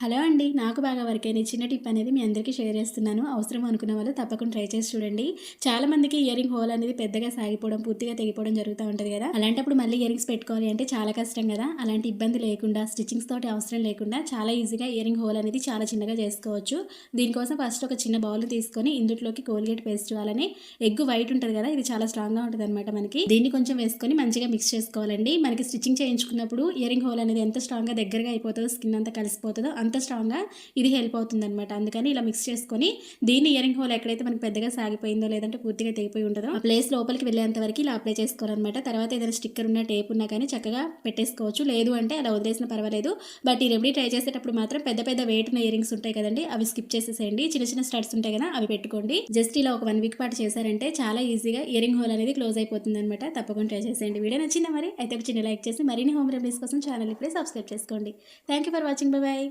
Hello అండి నాకు బాగా వర్క్ అయిన చిన్న టిప్ అనేది మీ అందరికీ షేర్ చేస్తున్నాను. అవసరం అనుకున్న వాళ్ళు తప్పకుండా ట్రై చేసి చూడండి. చాలా మందికి ఇయరింగ్ హోల్ అనేది పెద్దగా సాగిపోవడం పూర్తిగా తెగిపోవడం జరుగుతూ ఉంటుంది కదా. అలాంటప్పుడు మళ్ళీ ఇయరింగ్స్ పెట్టుకోవాలి అంటే చాలా కష్టం కదా. అలాంటి ఇబ్బంది లేకుండా స్టిచ్చింగ్స్ తోటి అవసరం లేకుండా చాలా ఈజీగా ఇయరింగ్ హోల్ అనేది చాలా చిన్నగా చేసుకోవచ్చు. దీనికోసం ఫస్ట్ ఒక చిన్న బౌల్ తీసుకొని ఇందుట్లోకి కోల్గేట్ పేస్ట్ అలానే ఎగ్ వైట్ ఉంటుంది కదా ఇది చాలా స్ట్రాంగ్గా ఉంటుంది అనమాట మనకి. దీన్ని కొంచెం వేసుకొని మంచిగా మిక్స్ చేసుకోవాలండి. మనకి స్టిచ్చింగ్ చేయించుకున్నప్పుడు ఇయరింగ్ హోల్ అనేది ఎంత స్ట్రాంగ్గా దగ్గరగా అయిపోతుందో స్కిన్ అంతా కలిసిపోతుందో అంత స్ట్రాంగ్గా ఇది హెల్ప్ అవుతుంది అనమాట అందుకని ఇలా మిక్స్ చేసుకొని దీన్ని ఇయరింగ్ హోల్ ఎక్కడైతే మనకి పెద్దగా సాగిపోయిందో లేదంటే పూర్తిగా తెగిపోయి ఉంటుందో ఆ ప్లేస్ లోపలికి వెళ్ళేంత వరకు ఇలా అప్లై చేసుకోవాలన్నమాట. తర్వాత ఏదైనా స్టిక్కర్ ఉన్న టేప్ ఉన్నా కానీ చక్కగా పెట్టేసుకోవచ్చు. లేదు అంటే అలా వదిలేసిన పర్వాలేదు. బట్ ఈ రెమెడీ ట్రై చేసేటప్పుడు మాత్రం పెద్ద పెద్ద వెయిట్ ఉన్న ఇయరింగ్స్ ఉంటాయి కదండి అవి స్కిప్ చేసేసేయండి. చిన్న చిన్న స్టడ్స్ ఉంటాయి కదా అవి పెట్టుకోండి. జస్ట్ ఇలా ఒక వన్ వీక్ పాటు చేశారంటే చాలా ఈజీగా ఇయరింగ్ హోల్ అనేది క్లోజ్ అయిపోతుంది అనమాట తప్పకుండా ట్రై చేసేయండి. వీడియో నచ్చిందా మరి? అయితే ఒక చిన్న లైక్ చేసి మరిన్ని హోమ్ రెమెడీస్ కోసం ఛానల్ ఇప్పుడే సబ్స్క్రైబ్ చేసుకోండి. Thank you for watching. Bye.